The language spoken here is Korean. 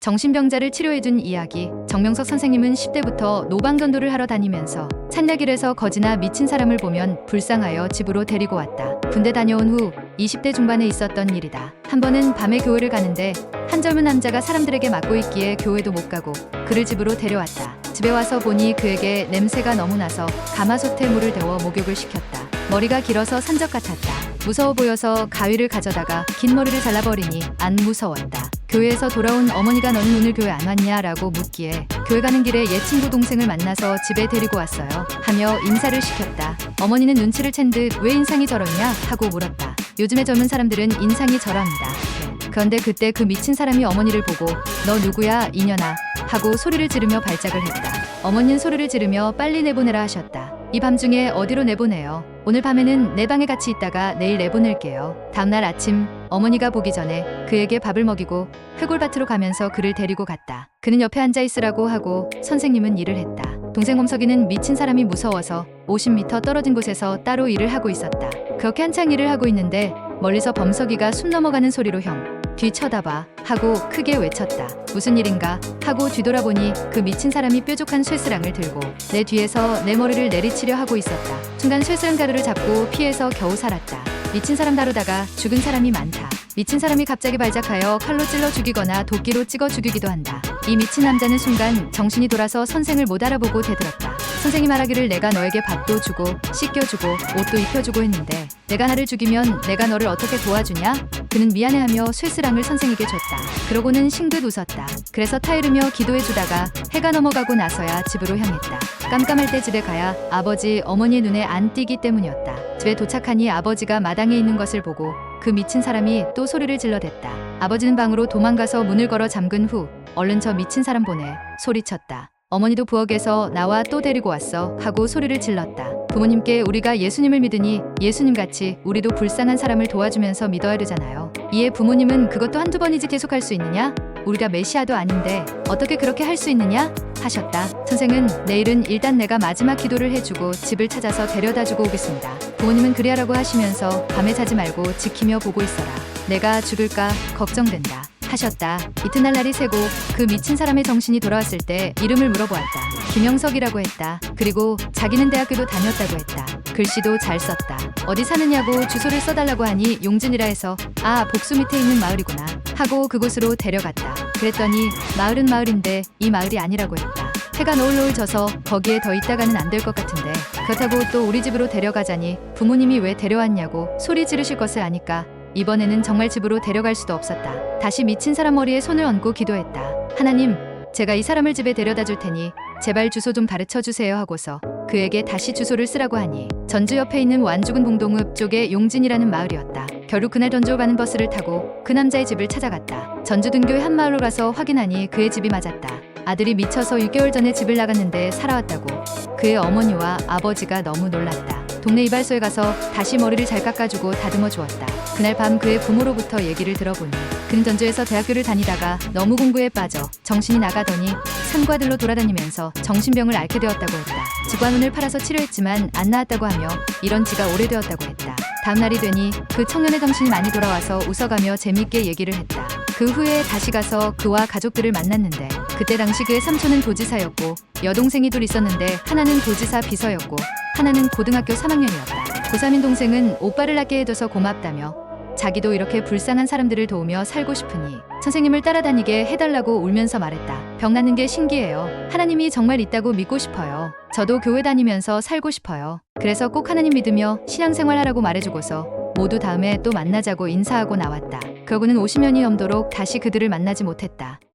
정신병자를 치료해준 이야기. 정명석 선생님은 10대부터 노방전도를 하러 다니면서 찬야길에서 거지나 미친 사람을 보면 불쌍하여 집으로 데리고 왔다. 군대 다녀온 후 20대 중반에 있었던 일이다. 한 번은 밤에 교회를 가는데 한 젊은 남자가 사람들에게 맞고 있기에 교회도 못 가고 그를 집으로 데려왔다. 집에 와서 보니 그에게 냄새가 너무 나서 가마솥에 물을 데워 목욕을 시켰다. 머리가 길어서 산적 같았다. 무서워 보여서 가위를 가져다가 긴 머리를 잘라버리니 안 무서웠다. 교회에서 돌아온 어머니가 너는 오늘 교회 안 왔냐? 라고 묻기에 교회 가는 길에 옛 친구 동생을 만나서 집에 데리고 왔어요. 하며 인사를 시켰다. 어머니는 눈치를 챈 듯 왜 인상이 저러냐? 하고 물었다. 요즘의 젊은 사람들은 인상이 저랍니다. 그런데 그때 그 미친 사람이 어머니를 보고 너 누구야 이년아 하고 소리를 지르며 발작을 했다. 어머니는 소리를 지르며 빨리 내보내라 하셨다. 이 밤중에 어디로 내보내요? 오늘 밤에는 내 방에 같이 있다가 내일 내보낼게요. 다음날 아침 어머니가 보기 전에 그에게 밥을 먹이고 회골밭으로 가면서 그를 데리고 갔다. 그는 옆에 앉아 있으라고 하고 선생님은 일을 했다. 동생 홈석이는 미친 사람이 무서워서 50m 떨어진 곳에서 따로 일을 하고 있었다. 그렇게 한창 일을 하고 있는데 멀리서 범석이가 숨 넘어가는 소리로 형, 뒤 쳐다봐 하고 크게 외쳤다. 무슨 일인가 하고 뒤돌아보니 그 미친 사람이 뾰족한 쇠스랑을 들고 내 뒤에서 내 머리를 내리치려 하고 있었다. 순간 쇠스랑 가루를 잡고 피해서 겨우 살았다. 미친 사람 다루다가 죽은 사람이 많다. 미친 사람이 갑자기 발작하여 칼로 찔러 죽이거나 도끼로 찍어 죽이기도 한다. 이 미친 남자는 순간 정신이 돌아서 선생을 못 알아보고 대들었다. 선생이 말하기를 내가 너에게 밥도 주고 씻겨주고 옷도 입혀주고 했는데 내가 나를 죽이면 내가 너를 어떻게 도와주냐? 그는 미안해하며 쇠스랑을 선생에게 줬다. 그러고는 싱긋 웃었다. 그래서 타이르며 기도해주다가 해가 넘어가고 나서야 집으로 향했다. 깜깜할 때 집에 가야 아버지, 어머니의 눈에 안 띄기 때문이었다. 집에 도착하니 아버지가 마당에 있는 것을 보고 그 미친 사람이 또 소리를 질러댔다. 아버지는 방으로 도망가서 문을 걸어 잠근 후 얼른 저 미친 사람 보내 소리쳤다. 어머니도 부엌에서 나와 또 데리고 왔어 하고 소리를 질렀다. 부모님께 우리가 예수님을 믿으니 예수님 같이 우리도 불쌍한 사람을 도와주면서 믿어야 되잖아요. 이에 부모님은 그것도 한두 번이지 계속할 수 있느냐? 우리가 메시아도 아닌데 어떻게 그렇게 할 수 있느냐? 하셨다. 선생은 내일은 일단 내가 마지막 기도를 해주고 집을 찾아서 데려다 주고 오겠습니다. 부모님은 그래하라고 하시면서 밤에 자지 말고 지키며 보고 있어라. 내가 죽을까 걱정된다. 하셨다. 이튿날 날이 새고 그 미친 사람의 정신이 돌아왔을 때 이름을 물어보았다. 김영석이라고 했다. 그리고 자기는 대학교도 다녔다고 했다. 글씨도 잘 썼다. 어디 사느냐고 주소를 써달라고 하니 용진이라 해서 아 복수 밑에 있는 마을이구나 하고 그곳으로 데려갔다. 그랬더니 마을은 마을인데 이 마을이 아니라고 했다. 해가 노을노을 져서 거기에 더 있다가는 안 될 것 같은데 그렇다고 또 우리 집으로 데려가자니 부모님이 왜 데려왔냐고 소리 지르실 것을 아니까 이번에는 정말 집으로 데려갈 수도 없었다. 다시 미친 사람 머리에 손을 얹고 기도했다. 하나님, 제가 이 사람을 집에 데려다 줄 테니 제발 주소 좀 가르쳐 주세요 하고서 그에게 다시 주소를 쓰라고 하니 전주 옆에 있는 완주군 봉동읍 쪽의 용진이라는 마을이었다. 결국 그날 전주 가는 버스를 타고 그 남자의 집을 찾아갔다. 전주 등교의 한 마을로 가서 확인하니 그의 집이 맞았다. 아들이 미쳐서 6개월 전에 집을 나갔는데 살아왔다고. 그의 어머니와 아버지가 너무 놀랐다. 동네 이발소에 가서 다시 머리를 잘 깎아주고 다듬어 주었다. 그날 밤 그의 부모로부터 얘기를 들어보니 그는 전주에서 대학교를 다니다가 너무 공부에 빠져 정신이 나가더니 산과들로 돌아다니면서 정신병을 앓게 되었다고 했다. 지관운을 팔아서 치료했지만 안 나았다고 하며 이런 지가 오래되었다고 했다. 다음 날이 되니 그 청년의 정신이 많이 돌아와서 웃어가며 재밌게 얘기를 했다. 그 후에 다시 가서 그와 가족들을 만났는데 그때 당시 그의 삼촌은 도지사였고 여동생이 둘 있었는데 하나는 도지사 비서였고 하나는 고등학교 3학년이었다. 고3인 동생은 오빠를 낳게 해줘서 고맙다며 자기도 이렇게 불쌍한 사람들을 도우며 살고 싶으니 선생님을 따라다니게 해달라고 울면서 말했다. 병 낫는 게 신기해요. 하나님이 정말 있다고 믿고 싶어요. 저도 교회 다니면서 살고 싶어요. 그래서 꼭 하나님 믿으며 신앙생활 하라고 말해주고서 모두 다음에 또 만나자고 인사하고 나왔다. 그러고는 50년이 넘도록 다시 그들을 만나지 못했다.